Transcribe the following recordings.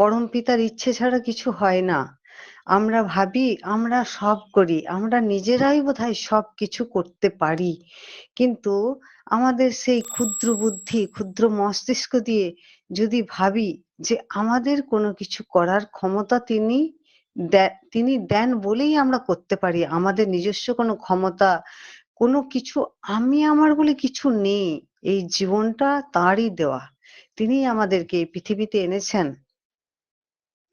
পরম পিতার ইচ্ছে ছাড়া কিছু হয় না। আমরা ভাবি, আমরা সব করি, আমরা নিজেরাই বোধহয় সব কিছু করতে পারি। কিন্তু আমাদের সেই ক্ষুদ্র বুদ্ধি, ক্ষুদ্র মস্তিষ্ক দিয়ে যদি ভাবি যে আমাদের কোনো কিছু করার ক্ষমতা তিনি তিনি দেন বলেই আমরা করতে পারি, আমাদের নিজস্ব কোনো ক্ষমতা, কোনো কিছু আমি আমার বলে কিছু নেই, এই জীবনটা তাঁরই দেওয়া। তিনি আমাদেরকে পৃথিবীতে এনেছেন।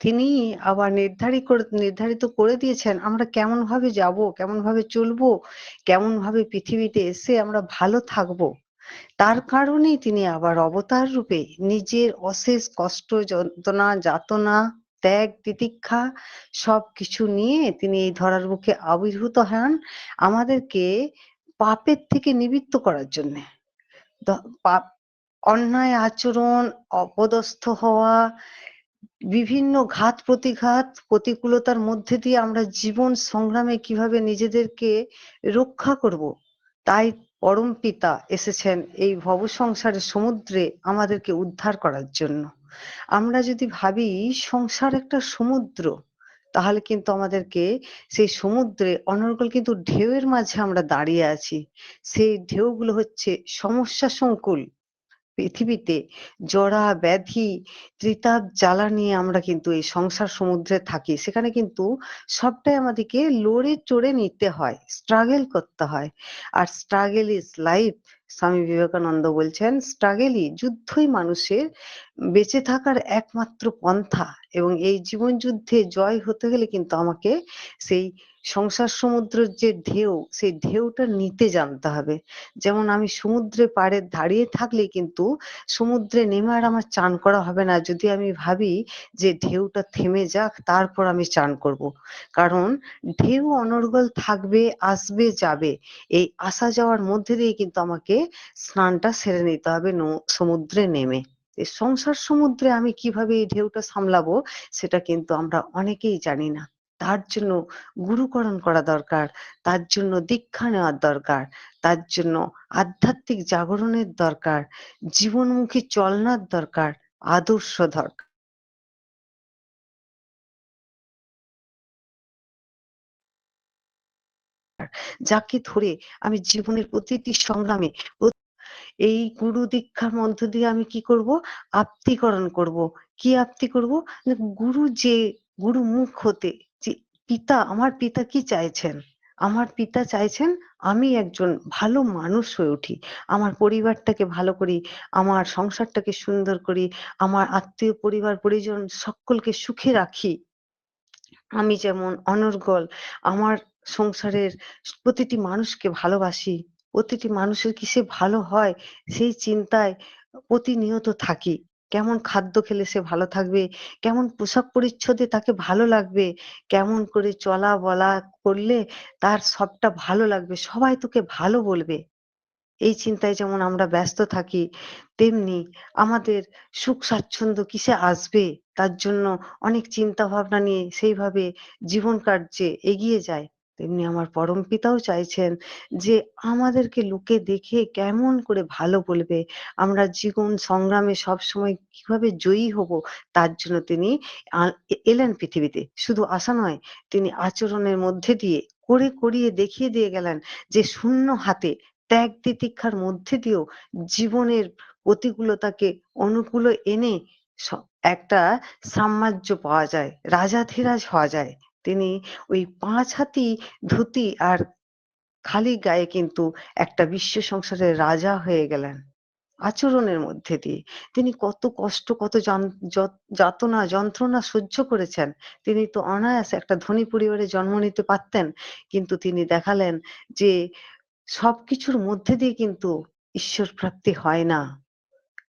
তিনি আবার নির্ধারিত করে নির্ধারিত করে দিয়েছেন, আমরা কেমন ভাবে যাব কেমন ভাবে চলবো কেমন ভাবে পৃথিবীতে এসে আমরা ভালো থাকব। তার কারণেই তিনি আবার অবতার রূপে নিজের অশেষ কষ্ট, যন্ত্রণা, যাতনা, ত্যাগ, তিতিক্ষা সব কিছু নিয়ে তিনি এই ধরার বুকে আবির্ভূত হন আমাদেরকে পাপের থেকে নিবৃত্ত করার জন্যে। পাপ, অন্যায় আচরণ, অপদস্থ হওয়া বিভিন্ন ঘাত প্রতিঘাত প্রতিকূলতার মধ্যে দিয়ে আমরা জীবন সংগ্রামে কীভাবে নিজেদেরকে রক্ষা করব, তাই পরম পিতা এসেছেন এই ভব সংসারের সমুদ্রে আমাদেরকে উদ্ধার করার জন্য। আমরা যদি ভাবি সংসার একটা সমুদ্র, তাহলে কিন্তু আমাদেরকে সেই সমুদ্রে অনর্গল কিন্তু ঢেউয়ের মাঝে আমরা দাঁড়িয়ে আছি। সেই ঢেউগুলো হচ্ছে সমস্যা সংকুল। পৃথিবীতে জরা, ব্যাধি, ত্রিতাপ জ্বালা নিয়ে আমরা কিন্তু এই সংসার সমুদ্রে থাকি। সেখানে কিন্তু সবটাই আমাদেরকে লড়ে চড়ে নিতে হয় স্ট্রাগল করতে হয়। আর struggle is life Swami Vivekananda বলছেন স্ট্রাগেলই যুদ্ধই মানুষের বেঁচে থাকার একমাত্র পন্থা। এবং এই জীবন যুদ্ধে জয় হতে গেলে কিন্তু আমাকে সেই সংসার সমুদ্রের যে ঢেউ, সেই ঢেউটা নিতে জানতে হবে। যেমন আমি সমুদ্রে পাড়ে দাঁড়িয়ে থাকলে কিন্তু সমুদ্রে নেমে আর আমার চান করা হবে না। যদি আমি ভাবি যে ঢেউটা থেমে যাক, তারপর আমি চান করব। কারণ ঢেউ অনর্গল থাকবে, আসবে, যাবে। এই আসা যাওয়ার মধ্যে দিয়ে কিন্তু আমাকে স্নানটা সেরে নিতে হবে সমুদ্রে নেমে। সংসার সমুদ্রে আমি কীভাবে এই ঢেউটা সামলাবো, সেটা কিন্তু আমরা অনেকেই জানি না। তার জন্য গুরুকরণ করা দরকার, তার জন্য দীক্ষা নেওয়ার দরকার, তার জন্য আধ্যাত্মিক জাগরণের দরকার, জীবনমুখী চলনার দরকার, আদর্শ দরকার। যাকে ধরে আমি জীবনের প্রতিটি সংগ্রামে এই গুরু দীক্ষার মধ্য দিয়ে আমি কি করব? আপ্তিকরণ করব। কি আপ্তি করব? গুরু যে গুরু মুখ হতে পিতা, আমার পিতা কি চাইছেন? আমার পিতা চাইছেন আমি একজন ভালো মানুষ হয়ে উঠি। আমার পরিবারটাকে ভালো করি, আমার সংসারটাকে সুন্দর করি, আমার আত্মীয় পরিবার, পরিজন সকলকে সুখে রাখি। আমি যেমন অনর্গল, আমার সংসারের প্রতিটি মানুষকে ভালোবাসি, প্রতিটি মানুষের কি সে ভালো হয় সেই চিন্তায় প্রতিনিয়ত থাকি। কেমন খাদ্য খেলে সে ভালো থাকবে? কেমন পোশাক পরিচ্ছদে তাকে ভালো লাগবে? কেমন করে চলা বলা করলে তার সবটা ভালো লাগবে? সবাই তোকে ভালো বলবে। এই চিন্তায় যেমন আমরা ব্যস্ত থাকি, তেমনি আমাদের সুখ স্বাচ্ছন্দ্য কিসে আসবে? তার জন্য অনেক চিন্তা ভাবনা নিয়ে সেইভাবে জীবন কার্যে এগিয়ে যায়। তেমনি আমার পরম পিতাও চাইছেন যে আমাদেরকে লোকে দেখে কেমন করে ভালো বলবে। আমরা জীবন সংগ্রামে সব সময় কীভাবে জয়ী হব, তার জন্য তিনি এলেন পৃথিবীতে। শুধু আশা নয়, তিনি আচরণের মধ্যে দিয়ে, করে করিয়ে দেখিয়ে দিয়ে গেলেন যে শূন্য হাতে ত্যাগ তিতিক্ষার মধ্যে দিয়েও জীবনের প্রতিকূলতাকে অনুকূল এনে একটা সাম্রাজ্য পাওয়া যায় রাজাধিরাজ হওয়া যায়। তিনি ওই পাঁচ হাতি ধুতি আর খালি গায়ে কিন্তু একটা বিশ্ব সংসারের রাজা হয়ে গেলেন আচরণের মধ্যে দিয়ে। তিনি কত কষ্ট, কত যাতনা, যন্ত্রণা সহ্য করেছেন। তিনি তো অনায়াসে একটা ধনী পরিবারে জন্ম নিতে পারতেন। কিন্তু তিনি দেখালেন যে সবকিছুর মধ্যে দিয়ে কিন্তু ঈশ্বর প্রাপ্তি হয় না।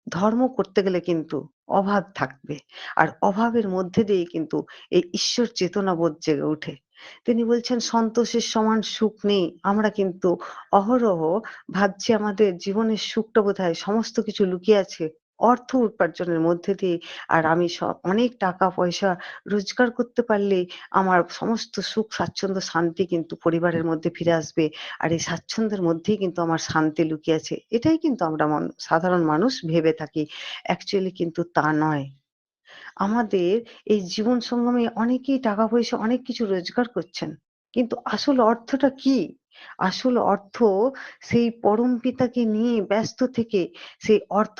ধর্ম করতে গেলে কিন্তু অভাব থাকবে। আর অভাবের মধ্যে দিয়ে কিন্তু এই ঈশ্বর চেতনা বোধ জেগে ওঠে। তিনি বলছেন, সন্তোষের সমান সুখ নেই। আমরা কিন্তু অহরহ ভাবছি আমাদের জীবনের সুখটা বোধহয় সমস্ত কিছু লুকিয়ে আছে। অর্থ উপার্জনের মধ্যে দিয়ে। আর আমি সব অনেক টাকা পয়সা রোজগার করতে পারলে আমার সমস্ত সুখ, স্বাচ্ছন্দ্য, শান্তি কিন্তু পরিবারের মধ্যে ফিরে আসবে। আর এই স্বাচ্ছন্দ্যের মধ্যেই কিন্তু আমার শান্তি লুকিয়ে আছে। এটাই কিন্তু আমরা সাধারণ মানুষ ভেবে থাকি। অ্যাকচুয়ালি কিন্তু তা নয়। আমাদের এই জীবন সঙ্গমে অনেকেই টাকা পয়সা, অনেক কিছু রোজগার করছেন। কিন্তু আসল অর্থটা কি? আসল অর্থ সেই পরম পিতাকে নিয়ে ব্যস্ত থেকে সেই অর্থ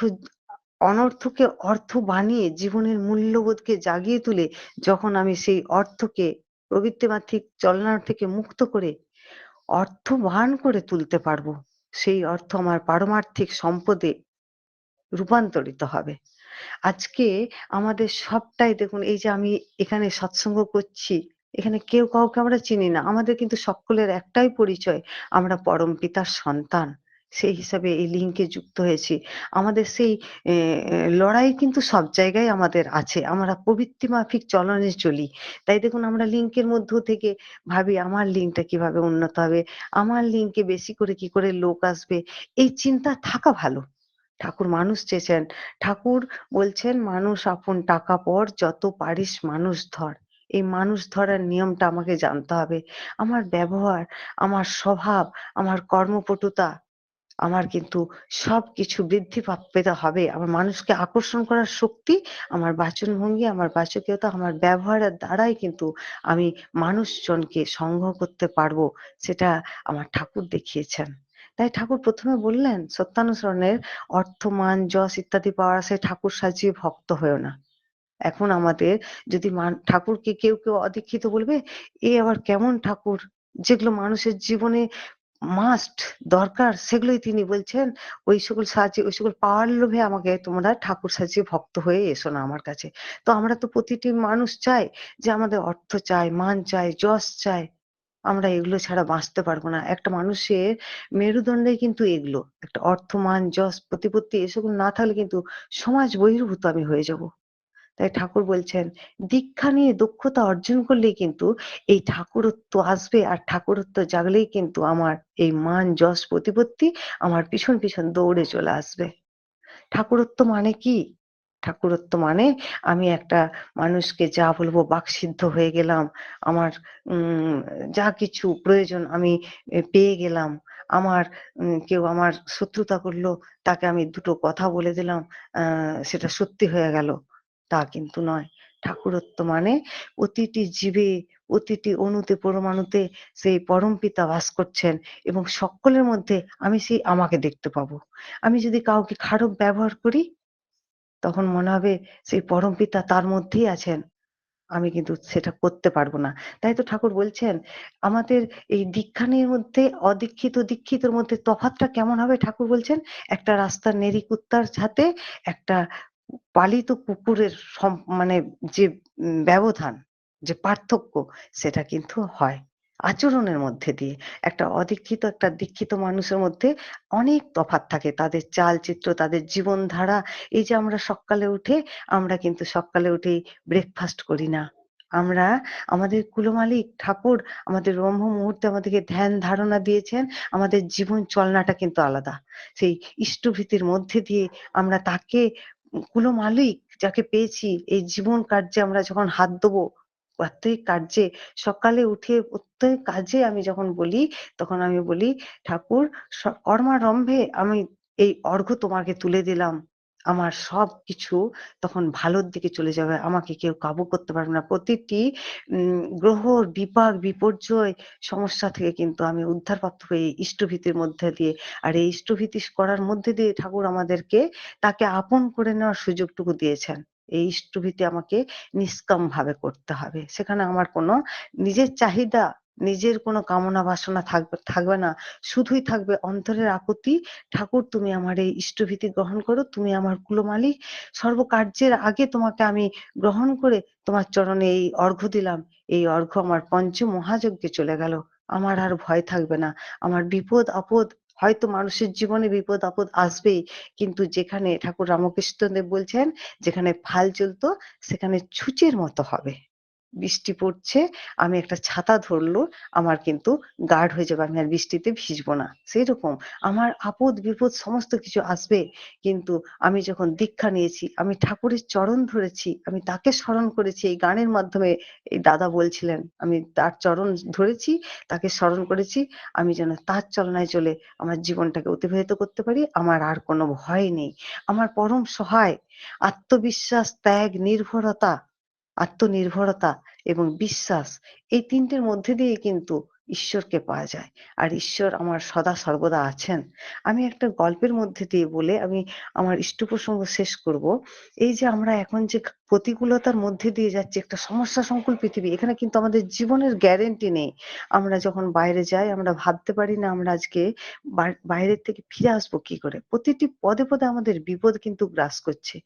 অনর্থকে অর্থ বানিয়ে জীবনের মূল্যবোধকে জাগিয়ে তুলে যখন আমি সেই অর্থকে প্রবৃত্তিমাত্রিক চলনা থেকে মুক্ত করে অর্থবান করে তুলতে পারব, সেই অর্থ আমার পারমার্থিক সম্পদে রূপান্তরিত হবে। আজকে আমাদের সবটাই দেখুন এই যে আমি এখানে সৎসঙ্গ করছি, এখানে কেউ কাউকে আমরা চিনি না। আমাদের কিন্তু সকলের একটাই পরিচয়, আমরা পরম পিতার সন্তান। সেই হিসাবে এই লিঙ্কে যুক্ত হয়েছি। আমাদের সেই লড়াই কিন্তু সব জায়গায় আমাদের আছে। আমরা প্রবৃত্তি মাফিক চলনে চলি। তাই দেখুন আমরা লিঙ্কের মধ্য থেকে ভাবি আমার লিঙ্কটা কীভাবে উন্নত হবে? আমার লিঙ্কে বেশি করে কি করে লোক আসবে? এই চিন্তা থাকা ভালো। ঠাকুর মানুষ চেয়েছেন। ঠাকুর বলছেন, "মানুষ আপন টাকা পর, যত পারিস মানুষ ধর।" এই মানুষ ধরার নিয়মটা আমাকে জানতে হবে। আমার ব্যবহার, আমার স্বভাব, আমার কর্মপটুতা, আমার কিন্তু সবকিছু বৃদ্ধি পা পেতে হবে। আমার মানুষকে আকর্ষণ করার শক্তি আমার বাচনভঙ্গি, আমার বাচকীয়তা, আমার ব্যবহারের দ্বারাই কিন্তু আমি মানুষজনকে সংগ্রহ করতে পারব। সেটা আমার ঠাকুর দেখিয়েছেন। তাই ঠাকুর প্রথমে বললেন সত্যানুসরণের অর্থ, মান, যশ ইত্যাদি পাওয়ার আশায় ঠাকুর সাজিয়ে ভক্ত হয়ো না। এখন আমাদের যদি ঠাকুরকে কেউ, কেউ অদীক্ষিত বলবে, "এ আবার কেমন ঠাকুর?" যেগুলো মানুষের জীবনে মাস্ট দরকার সেগুলোই তিনি বলছেন, "ওই সকল সাহায্যে ওই সকল পাওয়ার লোভে আমাকে তোমরা ঠাকুর সাজিয়ে ভক্ত হয়ে এসো না আমার কাছে।" তো আমরা তো প্রতিটি মানুষ চাই যে আমাদের অর্থ চাই, মান চাই, যশ চাই। আমরা এগুলো ছাড়া বাঁচতে পারব না। একটা মানুষের মেরুদণ্ডই কিন্তু এগুলো। একটা অর্থ, মান, যশ, প্রতিপত্তি এসব না থাকলে কিন্তু সমাজ বহির্ভূত আমি হয়ে যাব। তাই ঠাকুর বলছেন, দীক্ষা নিয়ে দক্ষতা অর্জন করলেই কিন্তু এই ঠাকুরত্ব আসবে আর ঠাকুরত্ব জাগলেই কিন্তু আমার এই মান, যশ, প্রতিপত্তি আমার পিছন, পিছন দৌড়ে চলে আসবে। ঠাকুরত্ব মানে কি? ঠাকুরত্ব মানে আমি একটা মানুষকে যা বলব বাকসিদ্ধ হয়ে গেলাম। আমার যা কিছু প্রয়োজন আমি পেয়ে গেলাম। আমার কেউ আমার শত্রুতা করল, তাকে আমি দুটো কথা বলে দিলাম, সেটা সত্যি হয়ে গেল। তা কিন্তু নয়। ঠাকুরত্ব মানে প্রতিটি জীবে, প্রতিটি অণুতে পরমাণুতে সেই পরমপিতা বাস করছেন এবং সকলের মধ্যে আমি সেই আমাকে দেখতে পাবো। আমি যদি কাউকে খারাপ ব্যবহার করি তখন মনে হবে সেই পরমপিতা তার মধ্যেই আছেন। আমি কিন্তু সেটা করতে পারব না। তাই তো ঠাকুর বলছেন, আমাদের এই দীক্ষানির মধ্যে অদীক্ষিত, দীক্ষিতর মধ্যে তফাৎটা কেমন হবে? ঠাকুর বলছেন, একটা রাস্তার নেড়ি কুত্তার সাথে একটা পালিত কুকুরের মানে যে ব্যবধান, যে পার্থক্য সেটা কিন্তু হয়। আচরণের মধ্যে দিয়ে। একটা অদীক্ষিত, একটা দীক্ষিত মানুষের মধ্যে অনেক তফাৎ থাকে। তাদের চালচিত্র, তাদের জীবনধারা। এই যে আমরা সকালে উঠে আমরা কিন্তু সকালে উঠেই ব্রেকফাস্ট করি না। আমরা আমাদের কুলমালিক ঠাকুর আমাদের ব্রহ্ম মুহূর্তে আমাদেরকে ধ্যান ধারণা দিয়েছেন। আমাদের জীবন চলনাটা কিন্তু আলাদা। সেই ইষ্টভীতির মধ্যে দিয়ে আমরা তাকে উম কুলমালিক যাকে পেয়েছি এই জীবন কার্যে আমরা যখন হাত দেবো, প্রত্যেক কার্যে সকালে উঠে প্রত্যেক কাজে আমি যখন বলি, তখন আমি বলি, "ঠাকুর কর্মারম্ভে আমি এই অর্ঘ্য তোমাকে তুলে দিলাম। আমার সবকিছু তখন ভালোর দিকে চলে যাবে। আমাকে কেউ কাবু করতে পারবে না।" প্রতিটি উম গ্রহর বিপাক, বিপর্যয়, সমস্যা থেকে কিন্তু আমি উদ্ধারপ্রাপ্ত এই ইষ্টভীতির মধ্যে দিয়ে। আর এই ইষ্টভীতি করার মধ্যে দিয়ে ঠাকুর আমাদেরকে তাকে আপন করে নেওয়ার সুযোগটুকু দিয়েছেন। এই ইষ্টভীতি আমাকে নিষ্কামভাবে করতে হবে। সেখানে আমার কোনো নিজের চাহিদা, নিজের কোনো কামনা বাসনা থাকবে থাকবে না। শুধুই থাকবে অন্তরের আকুতি, "ঠাকুর তুমি আমার এই ইষ্টভীতি গ্রহণ করো। তুমি আমার কুলমালিক। সর্বকার্যের আগে তোমাকে আমি গ্রহণ করে তোমার চরণে এই অর্ঘ্য দিলাম। এই অর্ঘ্য আমার পঞ্চ মহাযজ্ঞে চলে গেল। আমার আর ভয় থাকবে না। আমার বিপদ-আপদ হয়তো মানুষের জীবনে বিপদ-আপদ আসবেই। কিন্তু যেখানে ঠাকুর রামকৃষ্ণদেব বলছেন, "যেখানে ফাল চলতো সেখানে ছুঁচের মতো হবে।" বৃষ্টি পড়ছে, আমি একটা ছাতা ধরলো, আমার কিন্তু গার্ড হয়ে যাবে, আমি আর বৃষ্টিতে ভিজবো না। সেইরকম আমার আপদ বিপদ সমস্ত কিছু আসবে, কিন্তু আমি যখন দীক্ষা নিয়েছি, আমি ঠাকুরের চরণ ধরেছি, আমি তাকে স্মরণ করেছি, এই গানের মাধ্যমে এই দাদা বলছিলেন, আমি তার চরণ ধরেছি, তাকে স্মরণ করেছি, আমি যেন তার চলনায় চলে আমার জীবনটাকে অতিবাহিত করতে পারি, আমার আর কোনো ভয় নেই। আমার পরম সহায়, আত্মবিশ্বাস, ত্যাগ, নির্ভরতা আত্মনির্ভরতা এবং বিশ্বাস এই তিনটের মধ্যে দিয়ে কিন্তু ঈশ্বরকে পাওয়া যায়। আর ঈশ্বর আমার সদা সর্বদা আছেন। আমি একটা গল্পের মধ্যে দিয়ে বলে আমি আমার ইষ্ট প্রসঙ্গ শেষ করব। এই যে আমরা এখন যে প্রতিকূলতার মধ্যে দিয়ে যাচ্ছি, একটা সমস্যা সংকুল পৃথিবী, এখানে কিন্তু আমাদের জীবনের গ্যারেন্টি নেই। আমরা যখন বাইরে যাই, আমরা ভাবতে পারি না আমরা আজকে বাইরের থেকে ফিরে আসব কি করে? প্রতিটি পদে পদে আমাদের বিপদ কিন্তু গ্রাস করছে।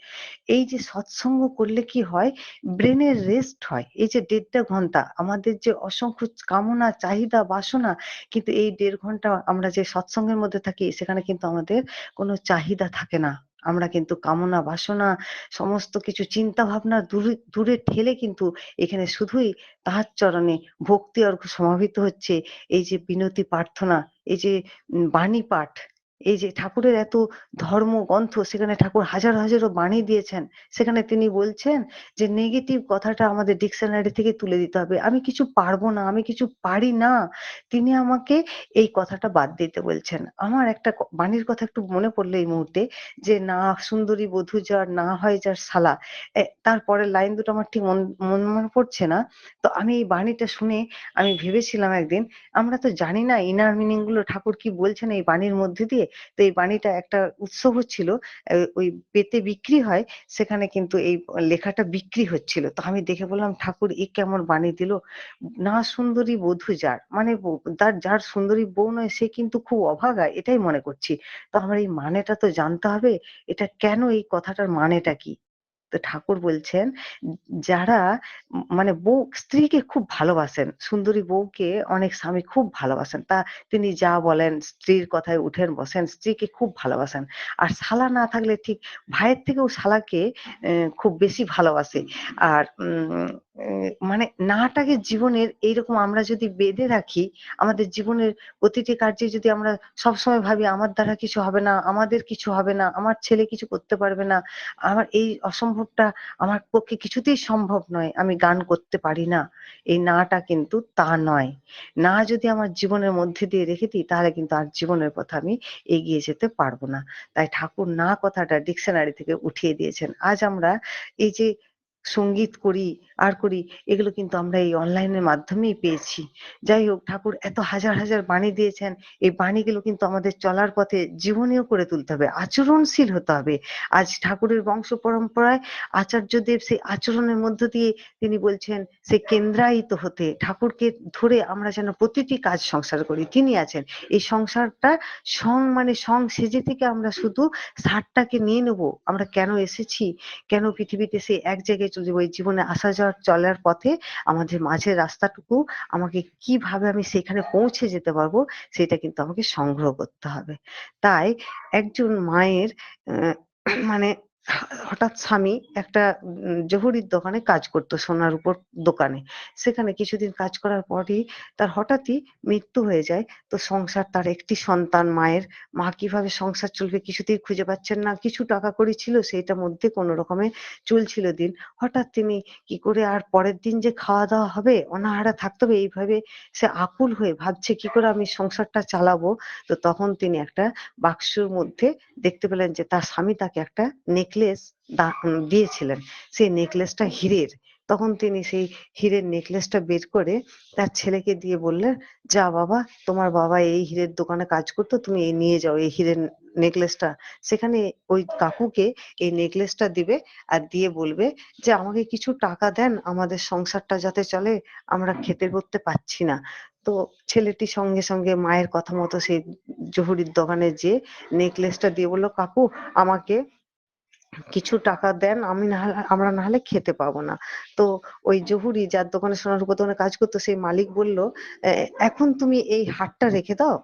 এই যে সৎসঙ্গ করলে কি হয়? ব্রেনের রেস্ট হয়। এই যে দেড়টা ঘণ্টা, আমাদের যে অসংখ্য কামনা, চাহিদা বাসনা, কিন্তু এই দেড় ঘণ্টা আমরা যে সৎসঙ্গের মধ্যে থাকি, সেখানে কিন্তু আমাদের কোনো চাহিদা থাকে না। আমরা কিন্তু কামনা, বাসনা, সমস্ত কিছু চিন্তা ভাবনা দূরে ঠেলে কিন্তু এখানে শুধুই তাহার চরণে ভক্তি অর্ঘ সমাহিত হচ্ছে। এই যে বিনতি প্রার্থনা, এই যে বাণী পাঠ এই যে ঠাকুরের এত ধর্ম গ্রন্থ সেখানে ঠাকুর হাজার হাজারো বাণী দিয়েছেন, সেখানে তিনি বলছেন যে নেগেটিভ কথাটা আমাদের ডিকশনারি থেকে তুলে দিতে হবে। আমি কিছু পারব না, আমি কিছু পারি না। তিনি আমাকে এই কথাটা বাদ দিতে বলছেন। আমার একটা বাণীর কথা একটু মনে পড়ল এই মুহূর্তে যে, না সুন্দরী বধূ যার, না হয় যার শালা। তারপরের লাইন দুটো আমার ঠিক মন, মনে পড়ছে না। তো আমি এই বাণীটা শুনে আমি ভেবেছিলাম একদিন, আমরা তো জানি না ইনার মিনিংগুলো ঠাকুর কি বলছেন এই বাণীর মধ্যে দিয়ে। তো এই বাণীটা একটা উৎসব হচ্ছিল ওই পেতে বিক্রি হয়, সেখানে কিন্তু এই লেখাটা বিক্রি হচ্ছিল। তো আমি দেখে বললাম, ঠাকুর, এ কেমন বাণী দিল? না সুন্দরী বধূ যার মানে তার, যার সুন্দরী বউ নয়, সে কিন্তু খুব অভাগা, এটাই মনে করছি। তো আমার এই মানেটা তো জানতে হবে, এটা কেন এই কথাটার মানেটা কি? ঠাকুর বলছেন, যারা মানে বউ, স্ত্রীকে খুব ভালোবাসেন, সুন্দরী বউকে অনেক স্বামী খুব ভালোবাসেন। তা তিনি যা বলেন, স্ত্রীর কথায় উঠেন, বসেন, স্ত্রীকে খুব ভালোবাসেন। আর শালা না থাকলে ঠিক ভাইয়ের থেকেও শালাকে খুব বেশি ভালোবাসে। আর মানে নাটাকে জীবনের এইরকম আমরা যদি বেঁধে রাখি, আমাদের জীবনের প্রতিটি কার্যে যদি আমরা সবসময় ভাবি, আমার দ্বারা কিছু হবে না, আমাদের কিছু হবে না, আমার ছেলে কিছু করতে পারবে না, আমার এই অসম্ভবটা আমার পক্ষে কিছুতেই সম্ভব নয়, আমি গান করতে পারি না। এই নাটা কিন্তু তা নয়। না যদি আমার জীবনের মধ্যে দিয়ে রেখে দিই, তাহলে কিন্তু আর জীবনের পথে আমি এগিয়ে যেতে পারব না। তাই ঠাকুর না কথাটা ডিকশনারি থেকে উঠিয়ে দিয়েছেন। আজ আমরা এই যে সংগীত করি, আর করি, এগুলো কিন্তু আমরা এই অনলাইনের মাধ্যমেই পেয়েছি। যাই হোক, ঠাকুর এত হাজার হাজার বাণী দিয়েছেন, এই বাণীগুলো কিন্তু আমাদের চলার পথে জীবনীয় করে তুলতে হবে, আচরণশীল হতে হবে। আজ ঠাকুরের বংশ পরম্পরায় আচার্যদেব সেই আচরণের মধ্য দিয়ে তিনি বলছেন, সে কেন্দ্রায়িত হতে, ঠাকুরকে ধরে আমরা যেন প্রতিটি কাজ সংসার করি। তিনি আছেন। এই সংসারটা সং মানে সং সেজে থেকে আমরা শুধু সারটাকে নিয়ে নেব। আমরা কেন এসেছি? কেন পৃথিবীতে সে এক জায়গায় যাব জীবনে আসা যাওয়ার চলার পথে আমাদের মাঝের রাস্তাটুকু আমাকে কীভাবে আমি সেখানে পৌঁছে যেতে পারব, সেটা কিন্তু আমাকে সংগ্রহ করতে হবে। তাই একজন মায়ের মানে হঠাৎ স্বামী একটা জহুরির দোকানে কাজ করতো সোনার উপর দোকানে। সেখানে কিছুদিন কাজ করার পরই তার হঠাৎই মৃত্যু হয়ে যায়। তো সংসার তার একটি সন্তান, মায়ের। মা কীভাবে সংসার চলবে কিছুতেই খুঁজে পাচ্ছেন না। কিছু টাকা করি ছিল সেইটার মধ্যে কোনো রকমে চলছিল দিন। হঠাৎ তিনি কি করে আর পরের দিন যে খাওয়া দাওয়া হবে, অনাহারা থাকতে হবে, এইভাবে সে আকুল হয়ে ভাবছে, কি করে আমি সংসারটা চালাবো? তো তখন তিনি একটা বাক্সর মধ্যে দেখতে পেলেন যে তার স্বামী তাকে একটা নেকলেস দিয়েছিলেন। সেই নেকলেসটা হীরের। তখন তিনি সেই হীরের নেকলেসটা বের করে তার ছেলেকে দিয়ে বললেন, যা বাবা, তোমার বাবা এই হীরের দোকানে কাজ করতো, তুমি এই নিয়ে যাও এই হীরের নেকলেসটা সেখানে ওই কাকুকে এই নেকলেসটা দিবে আর দিয়ে বলবে যে, আমাকে কিছু টাকা দেন, আমাদের সংসারটা যাতে চলে, আমরা খেতে করতে পাচ্ছি না। তো ছেলেটি সঙ্গে সঙ্গে মায়ের কথা মতো সেই জহুরির দোকানে যে নেকলেসটা দিয়ে বলল, কাকু, আমাকে কিছু টাকা দেন, আমি না আমরা না হলে খেতে পাবো না। তো ওই জহুরি যার দোকানে সোনার দোকানে কাজ করতো, সেই মালিক বলল এখন তুমি এই হাটটা রেখে দাও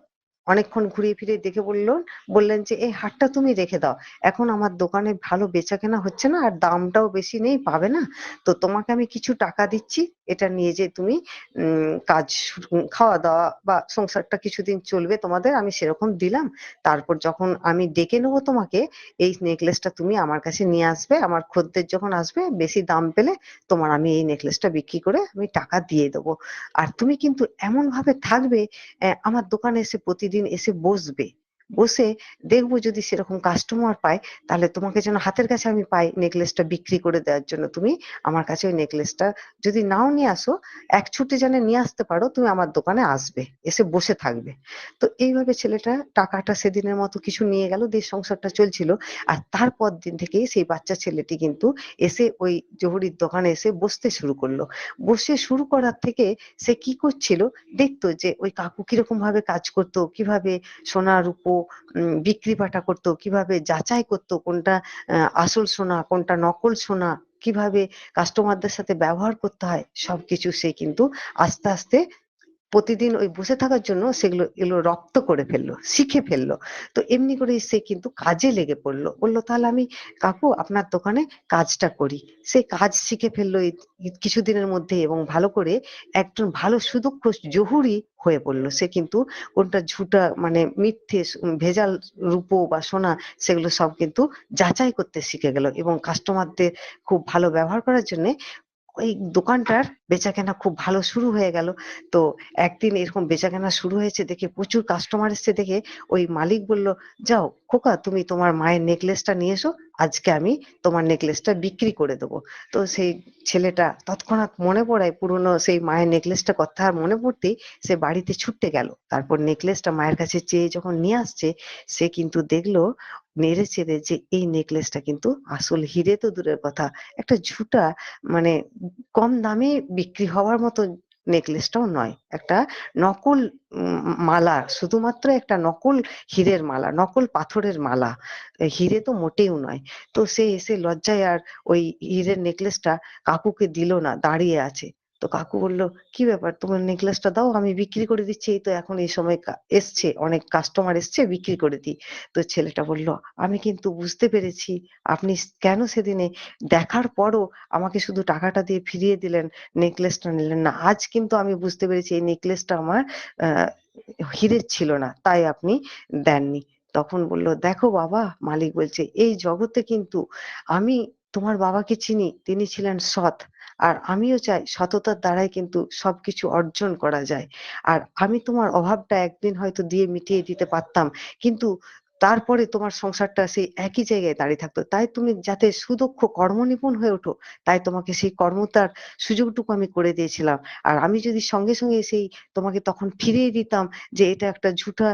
অনেকক্ষণ ঘুরিয়ে ফিরিয়ে দেখে বলল, বললেন যে, এই হারটা তুমি রেখে দাও। এখন আমার দোকানে ভালো বেচাকেনা হচ্ছে না আর দামটাও বেশি নেই, পাবে না। তো তোমাকে আমি কিছু টাকা দিচ্ছি। এটা নিয়ে যে তুমি কাজ খাওয়া দাওয়া বা সংসারটা কিছুদিন চলবে তোমাদের, আমি সেরকম দিলাম। তারপর যখন আমি ডেকে নেব তোমাকে, এই নেকলেসটা তুমি আমার কাছে নিয়ে আসবে। আমার খদ্দের যখন আসবে, বেশি দাম পেলে তোমার আমি এই নেকলেসটা বিক্রি করে আমি টাকা দিয়ে দেবো। আর তুমি কিন্তু এমন ভাবে থাকবে আমার দোকানে এসে প্রতিদিন এসে বসবে বসে দেখব যদি সেরকম কাস্টমার পাই তাহলে তোমাকে যেন হাতের কাছে আমি পাই নেকলেসটা বিক্রি করে দেওয়ার জন্য। তুমি আমার কাছে ওই নেকলেসটা যদি নাও নিয়ে আসো, এক ছুটি যেন নিয়ে আসতে পারো, তুমি আমার দোকানে আসবে, এসে বসে থাকবে। তো এইভাবে ছেলেটা টাকাটা সেদিনের মতো কিছু নিয়ে গেল, দিয়ে সংসারটা চলছিল। আর তারপর দিন থেকেই সেই বাচ্চা ছেলেটি কিন্তু এসে ওই জহুরির দোকানে এসে বসতে শুরু করল। বসে শুরু করার থেকে সে কি করছিল? দেখতো যে ওই কাকু কীরকম ভাবে কাজ করতো, কীভাবে সোনা, রূপো বিক্রি বাটা করতো, কীভাবে যাচাই করতো কোনটা আসল সোনা, কোনটা নকল সোনা, কীভাবে কাস্টমারদের সাথে ব্যবহার করতে হয়, সবকিছু সে কিন্তু আস্তে আস্তে প্রতিদিন ওই বসে থাকার জন্য সেগুলো, এগুলো রপ্ত করে ফেলল, শিখে ফেলল। তো এমনি করে সে কিন্তু কাজে লেগে পড়ল। বলল, তাহলে আমি কাকু, আপনার দোকানে কাজটা করি। সে কাজ শিখে ফেলল কিছুদিনের মধ্যে এবং ভালো করে একজন ভালো সুদক্ষ জহুরি হয়ে পড়ল। সে কিন্তু কোনটা ঝুটা মানে মিথ্যে, ভেজাল রূপো বা সোনা, সেগুলো সব কিন্তু যাচাই করতে শিখে গেল এবং কাস্টমারদের খুব ভালো ব্যবহার করার জন্য ওই দোকানটার বেচাকেনা খুব ভালো শুরু হয়ে গেল। তো একদিন এরকম বেচাকেনা শুরু হয়েছে দেখে প্রচুর কাস্টমার এসছে দেখে ওই মালিক বলল, যাও খোকা, তুমি তোমার মায়ের নেকলেসটা নিয়ে এসো, আজকে আমি তোমার নেকলেসটা বিক্রি করে দেবো। তো সেই ছেলেটা তৎক্ষণাৎ মনে পড়ায় পুরনো সেই মায়ের নেকলেসটা কথা আর মনে পড়তেই সে বাড়িতে ছুটতে গেল। তারপর নেকলেসটা মায়ের কাছে চেয়ে যখন নিয়ে আসছে, সে কিন্তু দেখল নেড়ে চেড়ে যে এই নেকলেসটা কিন্তু আসল হিরে তো দূরের কথা। একটা ঝুটা মানে কম দামে বিক্রি হওয়ার মতো নেকলেসটাও নয়। একটা নকল মালা, শুধুমাত্র একটা নকল হীরের মালা, নকল পাথরের মালা। হিরে তো মোটেও নয়। তো সে এসে লজ্জায় আর ওই হীরের নেকলেসটা কাকুকে দিল না, দাঁড়িয়ে আছে। তো কাকু বলল, কি ব্যাপার? তোমার নেকলেসটা দাও, আমি বিক্রি করে দিচ্ছি। এই তো এখন এই সময় এসছে, অনেক কাস্টমার এসছে, বিক্রি করে দিই। তো ছেলেটা বলল, আমি কিন্তু বুঝতে পেরেছি, আপনি কেন সেদিনে দেখার পরও আমাকে শুধু টাকাটা দিয়ে ফিরিয়ে দিলেন নেকলেসটা নিলেন না? আজ কিন্তু আমি বুঝতে পেরেছি, এই নেকলেসটা আমার হীরের ছিল না, তাই আপনি দেননি। তখন বলল, দেখো বাবা, মালিক বলছে, এই জগতে কিন্তু আমি তোমার বাবাকে চিনি, তিনি ছিলেন সৎ। আর আমিও চাই সততার দ্বারাই কিন্তু সবকিছু অর্জন করা যায়। আর আমি তোমার অভাবটা একদিন হয়তো দিয়ে মিটিয়ে দিতে পারতাম। কিন্তু তারপরে তোমার সংসারটা সেই একই জায়গায় দাঁড়িয়ে থাকতো। তাই তুমি যাতে সুদক্ষ কর্মনিপুণ হয়ে ওঠো, তাই তোমাকে সেই কর্মতার সুযোগটুকু আমি করে দিয়েছিলাম। আর আমি যদি সঙ্গে সঙ্গে সেই তোমাকে তখন ফিরিয়ে দিতাম যে এটা একটা ঝুটা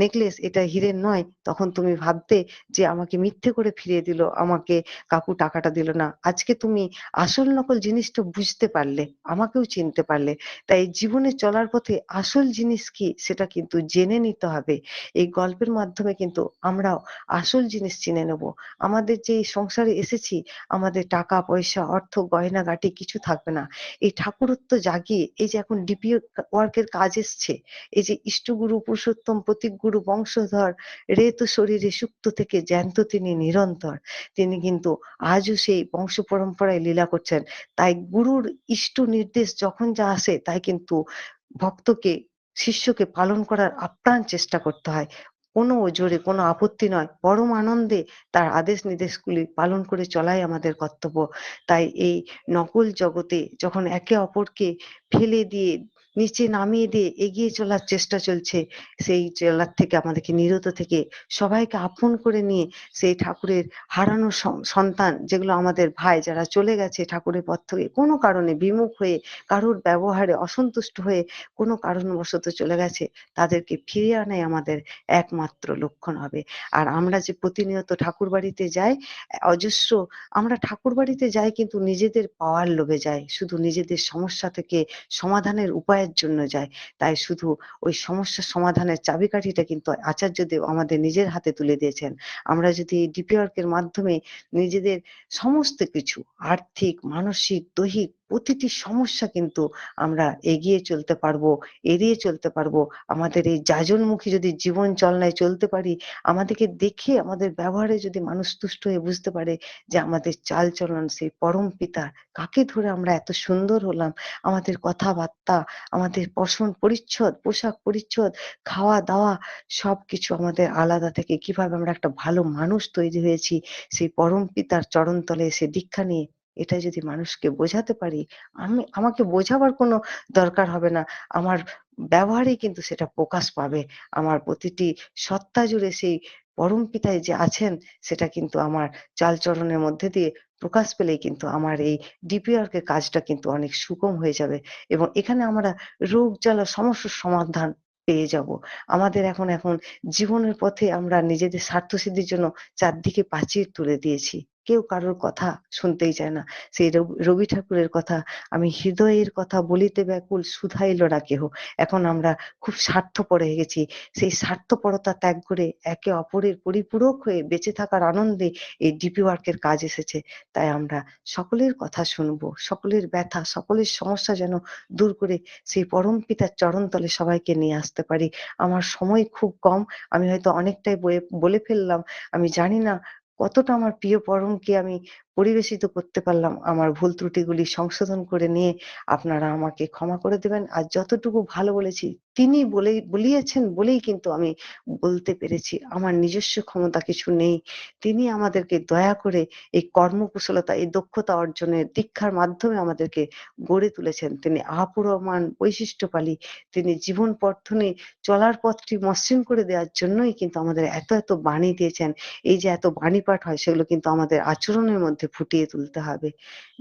নেকলেস এটা হীরের নয়, তখন তুমি ভাবতে যে আমাকে মিথ্যে করে ফিরিয়ে দিল, আমাকে কাকু টাকাটা দিল না। আজকে তুমি আসল নকল জিনিসটা বুঝতে পারলে, আমাকেও চিনতে পারলে। তাই জীবনে চলার পথে আসল জিনিস কি, সেটা কিন্তু জেনে নিতে হবে। এই গল্পের মাধ্যমে কিন্তু আমরাও আসল জিনিস চিনে নেব। আমাদের যে সংসারে এসেছি, আমাদের টাকা, পয়সা, অর্থ গয়নাগাটি কিছু থাকবে না। এই ঠাকুরত্ব জাগিয়ে এই যে এখন ডিপি ওয়ার্কের কাজ এসছে, এই যে ইষ্টগুরু পুরুষোত্তম প্রতীকগুরু বংশধর, রেতু শরীরে সুক্ত থেকে জ্যান্ত তিনি নিরন্তর। তিনি কিন্তু আজও সেই বংশ পরম্পরায় লীলা করছেন। তাই গুরুর ইষ্ট নির্দেশ যখন যা আসে, তাই কিন্তু ভক্তকে, শিষ্যকে পালন করার আপ্রাণ চেষ্টা করতে হয়। কোনো ওজোরে কোনো আপত্তি নয়। পরম আনন্দে তার আদেশ নির্দেশগুলি পালন করে চলাই আমাদের কর্তব্য। তাই এই নকল জগতে যখন একে অপরকে ফেলে দিয়ে নিচে নামিয়ে দিয়ে এগিয়ে চলার চেষ্টা চলছে। সেই চলার থেকে, আমাদেরকে নিরত থেকে সবাইকে আপন করে নিয়ে সেই ঠাকুরের হারানো সন্তান যেগুলো আমাদের ভাই যারা চলে গেছে ঠাকুরের পথ থেকে কোনো কারণে বিমুখ হয়ে, কারোর ব্যবহারে অসন্তুষ্ট হয়ে কোনো কারণবশত চলে গেছে, তাদেরকে ফিরিয়ে আনাই আমাদের একমাত্র লক্ষণ হবে। আর আমরা যে প্রতিনিয়ত ঠাকুর বাড়িতে যাই, অজস্র আমরা ঠাকুর বাড়িতে যাই কিন্তু নিজেদের পাওয়ার লোভে যাই। শুধু নিজেদের সমস্যা থেকে সমাধানের উপায়ের জন্য যায়। তাই শুধু ওই সমস্যার সমাধানের চাবিকাঠিটা কিন্তু আচার্য দেব আমাদের নিজের হাতে তুলে দিয়েছেন। আমরা যদি এই ডিপি ওয়ার্কের মাধ্যমে নিজেদের সমস্ত কিছু, আর্থিক, মানসিক, দৈহিক প্রতিটি সমস্যা কিন্তু আমরা এগিয়ে চলতে পারব, এড়িয়ে চলতে পারব। আমাদের এই যাজনমুখী যদি জীবন চলনায় চলতে পারি, আমাদেরকে দেখে আমাদের ব্যবহারে যদি মানুষ তুষ্ট হয়ে বুঝতে পারে যে আমাদের চালচলন সেই পরম পিতা, কাকে ধরে আমরা এত সুন্দর হলাম, আমাদের কথাবার্তা, আমাদের পশন পরিচ্ছদ, পোশাক পরিচ্ছদ, খাওয়া-দাওয়া সবকিছু আমাদের আলাদা থেকে কীভাবে আমরা একটা ভালো মানুষ তৈরি হয়েছি, সেই পরম পিতার চরণতলে এসে দীক্ষা নিয়ে এটা যদি মানুষকে বোঝাতে পারি, আমি আমাকে বোঝাবার কোনো দরকার হবে না। আমার ব্যবহারেই কিন্তু সেটা প্রকাশ পাবে। আমার প্রতিটি সত্তা জুড়ে সেই পরম পিতাই যে আছেন সেটা কিন্তু আমার চালচরণের মধ্যে দিয়ে প্রকাশ পেলেই কিন্তু আমার এই ডিপি ওয়ার্কের কাজটা কিন্তু অনেক সুগম হয়ে যাবে এবং এখানে আমরা রোগ জ্বালা সমস্যার সমাধান পেয়ে যাব। আমাদের এখন এখন জীবনের পথে আমরা নিজেদের স্বার্থসিদ্ধির জন্য চারদিকে পাঁচির তুলে দিয়েছি। কেউ কারোর কথা শুনতেই চায় না। সেই রবি ঠাকুরের কথা, "আমি হৃদয়ের কথা বলিতে ব্যাকুল শুধাইল না কেহ।" এখন আমরা খুব স্বার্থপর হয়ে গেছি। সেই স্বার্থপরতা ত্যাগ করে একে অপরের পরিপূরক হয়ে বেঁচে থাকার আনন্দে এই ডিপি ওয়ার্কের কাজ এসেছে। তাই আমরা সকলের কথা শুনব, সকলের ব্যথা, সকলের সমস্যা যেন দূর করে সেই পরম পিতার চরণতলে সবাইকে নিয়ে আসতে পারি। আমার সময় খুব কম। আমি হয়তো অনেকটাই বলে ফেললাম। আমি জানি না কতটা আমার প্রিয় পরমকে আমি পরিবেশিত করতে পারলাম। আমার ভুল ত্রুটিগুলি সংশোধন করে নিয়ে আপনারা আমাকে ক্ষমা করে দেবেন। আর যতটুকু ভালো বলেছি তিনি বলেই বলিয়েছেন বলেই কিন্তু আমি বলতে পেরেছি। আমার নিজস্ব ক্ষমতা কিছু নেই। তিনি আমাদেরকে দয়া করে এই কর্মকুশলতা, এই দক্ষতা অর্জনের দীক্ষার মাধ্যমে আমাদেরকে গড়ে তুলেছেন। তিনি আহপুরমান বৈশিষ্ট্যপালী। তিনি জীবন পথনে চলার পথটি মসৃণ করে দেওয়ার জন্যই কিন্তু আমাদের এত, এত বাণী দিয়েছেন। এই যে এত বাণী পাঠ হয় সেগুলো কিন্তু আমাদের আচরণের মধ্যে ফুটিয়ে তুলতে হবে।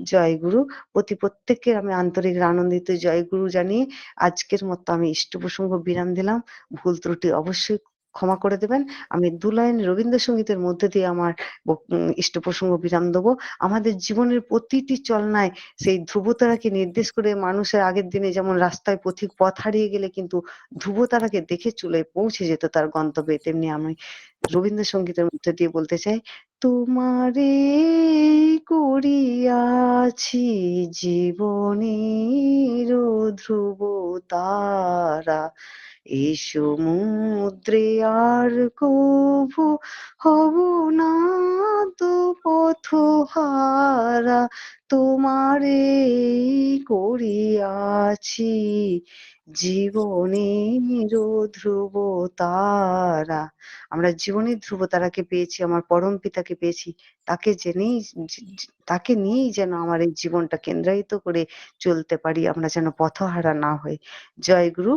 জয় গুরু। প্রতি প্রত্যেককে আমি আন্তরিক আনন্দিত জয়গুরু জানিয়ে আজকের মতো আমি ইষ্ট প্রসঙ্গ বিরাম দিলাম। ভুল ত্রুটি অবশ্যই ক্ষমা করে দেবেন। আমি ২ লাইন রবীন্দ্রসঙ্গীতের মধ্যে দিয়ে আমার বক উম ইষ্টপ্রসঙ্গ বিরাম দেবো আমাদের জীবনের প্রতিটি চলনায় সেই ধ্রুবতারাকে নির্দেশ করে মানুষের আগের দিনে যেমন রাস্তায় পথিক পথ হারিয়ে গেলে কিন্তু ধ্রুবতারাকে দেখে চলে পৌঁছে যেত তার গন্তব্যে। তেমনি আমি রবীন্দ্রসঙ্গীতের মধ্যে দিয়ে বলতে চাই, তোমারে করিয়াছি জীবনের ধ্রুবতারা, এ সমুদ্রে আর কভু হব না তো পথহারা, তোমারে করিয়াছি জীবনের ধ্রুবতারা। আমরা জীবনের ধ্রুবতারাকে পেয়েছি, আমার পরম পিতাকে পেয়েছি। তাকে জেনেই তাকে নিয়েই যেন আমার এই জীবনটা কেন্দ্রায়িত করে চলতে পারি। আমরা যেন পথহারা না হই। জয় গুরু।